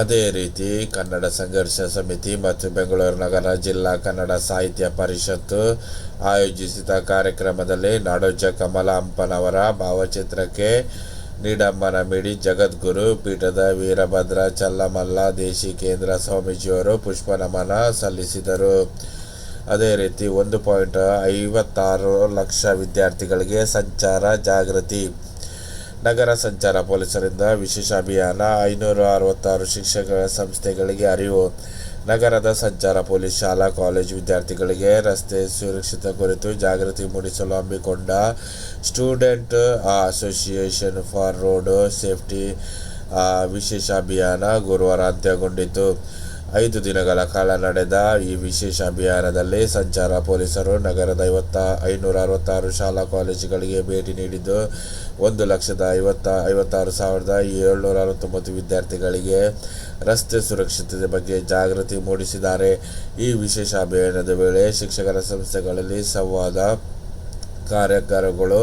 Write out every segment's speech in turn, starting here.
ಅದೇ ರೀತಿ ಕನ್ನಡ ಸಂಘರ್ಷ ಸಮಿತಿ ಮತ್ತು ಬೆಂಗಳೂರು ನಗರ ಜಿಲ್ಲಾ ಕನ್ನಡ ಸಾಹಿತ್ಯ ಪರಿಷತ್ತು ಆಯೋಜಿಸಿದ ಕಾರ್ಯಕ್ರಮದಲ್ಲಿ ನಾಡೋಜ ಕಮಲಾಂಪನವರ ಭಾವಚಿತ್ರಕ್ಕೆ ನೀಡಮ್ಮನ ಮಿಡಿ ಜಗದ್ಗುರು ಪೀಠದ ವೀರಭದ್ರ ಚಲ್ಲಮಲ್ಲ ದೇಶಿಕೇಂದ್ರ ಸ್ವಾಮೀಜಿಯವರು ಪುಷ್ಪ ನಮನ ಸಲ್ಲಿಸಿದರು. ಅದೇ ರೀತಿ ಒಂದು ಪಾಯಿಂಟ್ ಐವತ್ತಾರು ಲಕ್ಷ ವಿದ್ಯಾರ್ಥಿಗಳಿಗೆ ಸಂಚಾರ ಜಾಗೃತಿ. ನಗರ ಸಂಚಾರ ಪೊಲೀಸರಿಂದ ವಿಶೇಷ ಅಭಿಯಾನ. ಐನೂರ ಅರವತ್ತಾರು ಶಿಕ್ಷಕ ಸಂಸ್ಥೆಗಳಿಗೆ ಅರಿವು. ನಗರದ ಸಂಚಾರ ಪೊಲೀಸ್ ಶಾಲಾ, ಕಾಲೇಜು ವಿದ್ಯಾರ್ಥಿಗಳಿಗೆ ರಸ್ತೆ ಸುರಕ್ಷತೆ ಕುರಿತು ಜಾಗೃತಿ ಮೂಡಿಸಲು ಹಮ್ಮಿಕೊಂಡ student association for road safety ವಿಶೇಷ ಅಭಿಯಾನ ಗುರುವಾರ ಅಂತ್ಯಗೊಂಡಿತು. ಐದು ದಿನಗಳ ಕಾಲ ನಡೆದ ಈ ವಿಶೇಷ ಅಭಿಯಾನದಲ್ಲಿ ಸಂಚಾರ ಪೊಲೀಸರು ನಗರದ ಐವತ್ತ, ಐನೂರ ಅರವತ್ತಾರು ಶಾಲಾ ಕಾಲೇಜುಗಳಿಗೆ ಭೇಟಿ ನೀಡಿದ್ದು, ಒಂದು ಲಕ್ಷದ ಐವತ್ತ, ಐವತ್ತಾರು ಸಾವಿರದ ಏಳ್ನೂರ ಅರವತ್ತೊಂಬತ್ತು ವಿದ್ಯಾರ್ಥಿಗಳಿಗೆ ರಸ್ತೆ ಸುರಕ್ಷತೆ ಬಗ್ಗೆ ಜಾಗೃತಿ ಮೂಡಿಸಿದ್ದಾರೆ. ಈ ವಿಶೇಷ ಅಭಿಯಾನದ ವೇಳೆ ಶಿಕ್ಷಕರ ಸಂಸ್ಥೆಗಳಲ್ಲಿ ಸಂವಾದ ಕಾರ್ಯಾಗಾರಗಳು,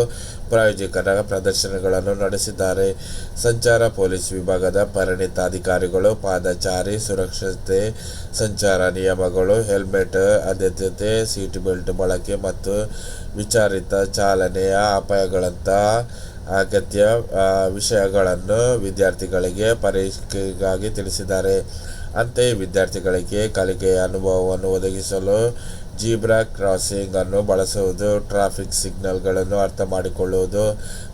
ಪ್ರಾಯೋಜಕರ ಪ್ರದರ್ಶನಗಳನ್ನು ನಡೆಸಿದ್ದಾರೆ. ಸಂಚಾರ ಪೊಲೀಸ್ ವಿಭಾಗದ ಪರಿಣಿತಾಧಿಕಾರಿಗಳು, ಪಾದಚಾರಿ, ಸುರಕ್ಷತೆ, ಸಂಚಾರ ನಿಯಮಗಳು, ಹೆಲ್ಮೆಟ್, ಆದ್ಯತೆ, ಸೀಟ್ ಬೆಲ್ಟ್ ಬಳಕೆ ಮತ್ತು ವಿಚಾರಿತ ಚಾಲನೆಯ ಅಪಾಯಗಳಂತಹ ಅಗತ್ಯ ವಿಷಯಗಳನ್ನು ವಿದ್ಯಾರ್ಥಿಗಳಿಗೆ ಪರೀಕ್ಷೆಗಾಗಿ ತಿಳಿಸಿದ್ದಾರೆ. ಅಂತೆಯೇ ವಿದ್ಯಾರ್ಥಿಗಳಿಗೆ ಕಲಿಕೆಯ ಅನುಭವವನ್ನು ಒದಗಿಸಲು ಜೀಬ್ರಾ ಕ್ರಾಸಿಂಗ್ ಅನ್ನು ಬಳಸುವುದು, ಟ್ರಾಫಿಕ್ ಸಿಗ್ನಲ್ಗಳನ್ನು ಅರ್ಥ ಮಾಡಿಕೊಳ್ಳುವುದು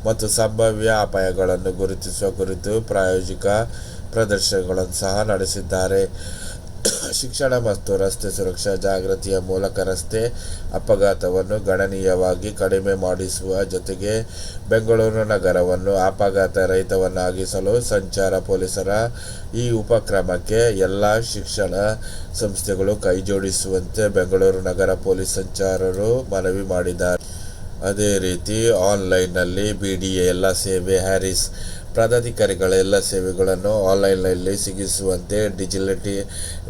ಮತ್ತು ಸಂಭಾವ್ಯ ಅಪಾಯಗಳನ್ನು ಗುರುತಿಸುವ ಕುರಿತು ಪ್ರಾಯೋಜಿಕ ಪ್ರದರ್ಶನಗಳನ್ನು ಸಹ ನಡೆಸಿದ್ದಾರೆ. ಶಿಕ್ಷಣ ಮತ್ತು ರಸ್ತೆ ಸುರಕ್ಷಾ ಜಾಗೃತಿಯ ಮೂಲಕ ರಸ್ತೆ ಅಪಘಾತವನ್ನು ಗಣನೀಯವಾಗಿ ಕಡಿಮೆ ಮಾಡಿಸುವ ಜೊತೆಗೆ ಬೆಂಗಳೂರು ನಗರವನ್ನು ಅಪಘಾತ ರಹಿತವನ್ನಾಗಿಸಲು ಸಂಚಾರ ಪೊಲೀಸರ ಈ ಉಪಕ್ರಮಕ್ಕೆ ಎಲ್ಲ ಶಿಕ್ಷಣ ಸಂಸ್ಥೆಗಳು ಕೈಜೋಡಿಸುವಂತೆ ಬೆಂಗಳೂರು ನಗರ ಪೊಲೀಸ್ ಸಂಚಾರರು ಮನವಿ ಮಾಡಿದ್ದಾರೆ. ಅದೇ ರೀತಿ ಆನ್ಲೈನ್ನಲ್ಲಿ ಬಿ ಡಿ ಎ ಎಲ್ಲ ಸೇವೆ ಹ್ಯಾರಿಸ್ ಪದಾಧಿಕಾರಿಗಳ ಎಲ್ಲ ಸೇವೆಗಳನ್ನು ಆನ್ಲೈನ್ನಲ್ಲಿ ಸಿಗಿಸುವಂತೆ ಡಿಜಿಲಿಟಿ,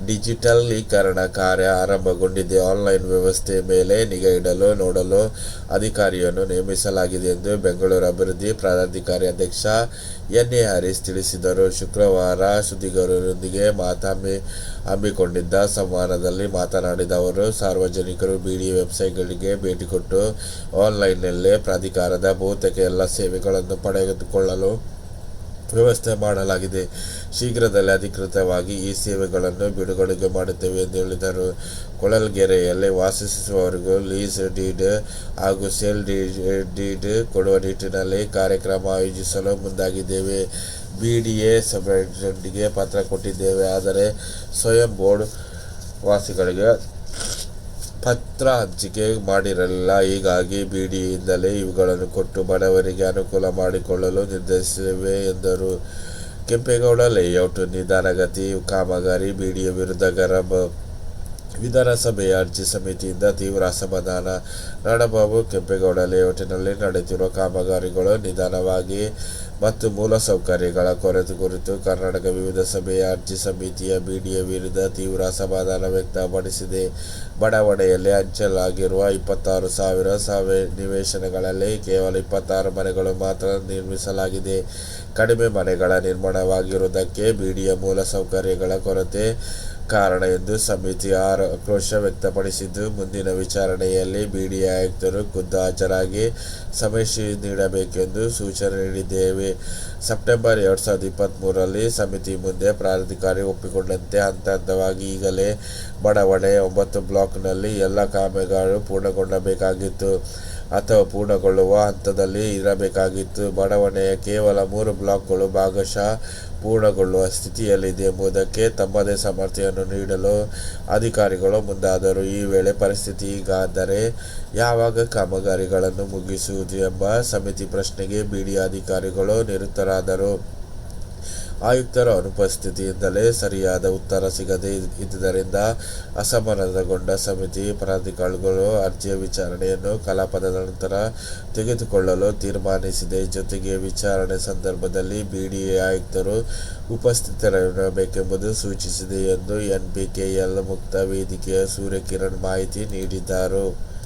ಡಿಜಿಟಲೀಕರಣ ಕಾರ್ಯ ಆರಂಭಗೊಂಡಿದೆ. ಆನ್ಲೈನ್ ವ್ಯವಸ್ಥೆ ಮೇಲೆ ನಿಗಾ ಇಡಲು, ನೋಡಲು ಅಧಿಕಾರಿಯನ್ನು ನೇಮಿಸಲಾಗಿದೆ ಎಂದು ಬೆಂಗಳೂರು ಅಭಿವೃದ್ಧಿ ಪ್ರಾಧಿಕಾರಿ ಅಧ್ಯಕ್ಷ ಎನ್ ಎ ಹರೀಶ್ ತಿಳಿಸಿದರು. ಶುಕ್ರವಾರ ಸುದ್ದಿಗಾರರೊಂದಿಗೆ ಮಾತಾಮಿ ಹಮ್ಮಿಕೊಂಡಿದ್ದ ಸಂವಾದದಲ್ಲಿ ಮಾತನಾಡಿದ ಅವರು, ಸಾರ್ವಜನಿಕರು ಬಿಡಿ ವೆಬ್ಸೈಟ್ಗಳಿಗೆ ಭೇಟಿ ಕೊಟ್ಟು ಆನ್ಲೈನ್ನಲ್ಲೇ ಪ್ರಾಧಿಕಾರದ ಬಹುತೇಕ ಎಲ್ಲ ಸೇವೆಗಳನ್ನು ಪಡೆದುಕೊಳ್ಳಲು ವ್ಯವಸ್ಥೆ ಮಾಡಲಾಗಿದೆ. ಶೀಘ್ರದಲ್ಲೇ ಅಧಿಕೃತವಾಗಿ ಈ ಸೇವೆಗಳನ್ನು ಬಿಡುಗಡೆ ಮಾಡುತ್ತೇವೆ ಎಂದು ಹೇಳಿದರು. ಕೊಳಲ್ಗೆರೆಯಲ್ಲಿ ವಾಸಿಸುವವರಿಗೂ ಲೀಸ್ ಡೀಡ್ ಹಾಗೂ ಸೇಲ್ ಡೀಡ್ ಡೀಡ್ ಕೊಡುವ ನಿಟ್ಟಿನಲ್ಲಿ ಕಾರ್ಯಕ್ರಮ ಆಯೋಜಿಸಲು ಮುಂದಾಗಿದ್ದೇವೆ. ಬಿ ಡಿ ಎ ಸಬ್ಜೆಂಟ್ಗೆ ಪತ್ರ ಕೊಟ್ಟಿದ್ದೇವೆ. ಆದರೆ ಸ್ವಯಂ ಬೋರ್ಡ್ ವಾಸಿಗಳಿಗೆ ಪತ್ರ ಹಂಚಿಕೆ ಮಾಡಿರಲಿಲ್ಲ. ಹೀಗಾಗಿ ಬಿಡಿಯಿಂದಲೇ ಇವುಗಳನ್ನು ಕೊಟ್ಟು ಬಡವರಿಗೆ ಅನುಕೂಲ ಮಾಡಿಕೊಳ್ಳಲು ನಿರ್ಧರಿಸಿವೆ ಎಂದರು. ಕೆಂಪೇಗೌಡ, ಲೇಔಟ್, ನಿಧಾನಗತಿ, ಕಾಮಗಾರಿ ಬಿಡಿಯ ವಿರುದ್ಧ ಗರಂ ವಿಧಾನಸಭೆಯ ಅರ್ಜಿ ಸಮಿತಿಯಿಂದ ತೀವ್ರ ಅಸಮಾಧಾನ. ನಾಡಬಾಬು ಕೆಂಪೇಗೌಡ ಲೇಔಟಿನಲ್ಲಿ ನಡೆಯುತ್ತಿರುವ ಕಾಮಗಾರಿಗಳು ನಿಧಾನವಾಗಿ ಮತ್ತು ಮೂಲಸೌಕರ್ಯಗಳ ಕೊರತೆ ಕುರಿತು ಕರ್ನಾಟಕ ವಿವಿಧ ಸಭೆಯ ಅರ್ಜಿ ಸಮಿತಿಯ ಬಿಡಿಎ ವಿರುದ್ಧ ತೀವ್ರ ಅಸಮಾಧಾನ ವ್ಯಕ್ತಪಡಿಸಿದೆ. ಬಡಾವಣೆಯಲ್ಲಿ ಹಂಚಲಾಗಿರುವ ಇಪ್ಪತ್ತಾರು ಸಾವಿರ ಸಾವಿರ ನಿವೇಶನಗಳಲ್ಲಿ ಕೇವಲ ಇಪ್ಪತ್ತಾರು ಮನೆಗಳು ಮಾತ್ರ ನಿರ್ಮಿಸಲಾಗಿದೆ. ಕಡಿಮೆ ಮನೆಗಳ ನಿರ್ಮಾಣವಾಗಿರುವುದಕ್ಕೆ ಬಿಡಿಯ ಮೂಲಸೌಕರ್ಯಗಳ ಕೊರತೆ ಕಾರಣ ಎಂದು ಸಮಿತಿ ಆಕ್ರೋಶ ವ್ಯಕ್ತಪಡಿಸಿದ್ದು, ಮುಂದಿನ ವಿಚಾರಣೆಯಲ್ಲಿ ಬಿಡಿ ಆಯುಕ್ತರು ಖುದ್ದು ಹಾಜರಾಗಿ ಸಮೀಕ್ಷೆ ನೀಡಬೇಕೆಂದು ಸೂಚನೆ ನೀಡಿದ್ದೇವೆ. ಸೆಪ್ಟೆಂಬರ್ ಎರಡು ಸಾವಿರದ ಸಮಿತಿ ಮುಂದೆ ಪ್ರಾಧಿಕಾರಿ ಒಪ್ಪಿಕೊಂಡಂತೆ ಹಂತ ಹಂತವಾಗಿ ಈಗಲೇ ಬಡಾವಣೆ ಒಂಬತ್ತು ಬ್ಲಾಕ್ನಲ್ಲಿ ಎಲ್ಲ ಕಾಮಗಾರಿ ಪೂರ್ಣಗೊಳ್ಳಬೇಕಾಗಿತ್ತು. ಅಥವಾ ಪೂರ್ಣಗೊಳ್ಳುವ ಹಂತದಲ್ಲಿ ಇರಬೇಕಾಗಿತ್ತು. ಬಡಾವಣೆಯ ಕೇವಲ ಮೂರು ಬ್ಲಾಕ್ಗಳು ಭಾಗಶಃ ಪೂರ್ಣಗೊಳ್ಳುವ ಸ್ಥಿತಿಯಲ್ಲಿದೆ ಎಂಬುದಕ್ಕೆ ತಮ್ಮದೇ ಸಮರ್ಥನೆಯನ್ನು ನೀಡಲು ಅಧಿಕಾರಿಗಳು ಮುಂದಾದರು. ಈ ವೇಳೆ ಪರಿಸ್ಥಿತಿ ಈಗಾದರೆ ಯಾವಾಗ ಕಾಮಗಾರಿಗಳನ್ನು ಮುಗಿಸುವುದು ಎಂಬ ಸಮಿತಿ ಪ್ರಶ್ನೆಗೆ ಬಿಡಿ ಅಧಿಕಾರಿಗಳು ನಿರತರಾದರು. ಆಯುಕ್ತರ ಅನುಪಸ್ಥಿತಿಯಿಂದಲೇ ಸರಿಯಾದ ಉತ್ತರ ಸಿಗದೇ ಇದ್ದುದರಿಂದ ಅಸಮಾಧಾನಗೊಂಡ ಸಮಿತಿ ಪ್ರಾಧಿಕಾರಗಳು ಅರ್ಜಿಯ ವಿಚಾರಣೆಯನ್ನು ಕಲಾಪದ ನಂತರ ತೆಗೆದುಕೊಳ್ಳಲು ತೀರ್ಮಾನಿಸಿದೆ. ಜೊತೆಗೆ ವಿಚಾರಣೆ ಸಂದರ್ಭದಲ್ಲಿ ಬಿಡಿಎ ಆಯುಕ್ತರು ಉಪಸ್ಥಿತರಿರಬೇಕೆಂಬುದು ಸೂಚಿಸಿದೆ ಎಂದು ಎನ್ಪಿಕೆಎಲ್ ಮುಕ್ತ ವೇದಿಕೆಯ ಸೂರ್ಯಕಿರಣ್ ಮಾಹಿತಿ ನೀಡಿದ್ದಾರೆ.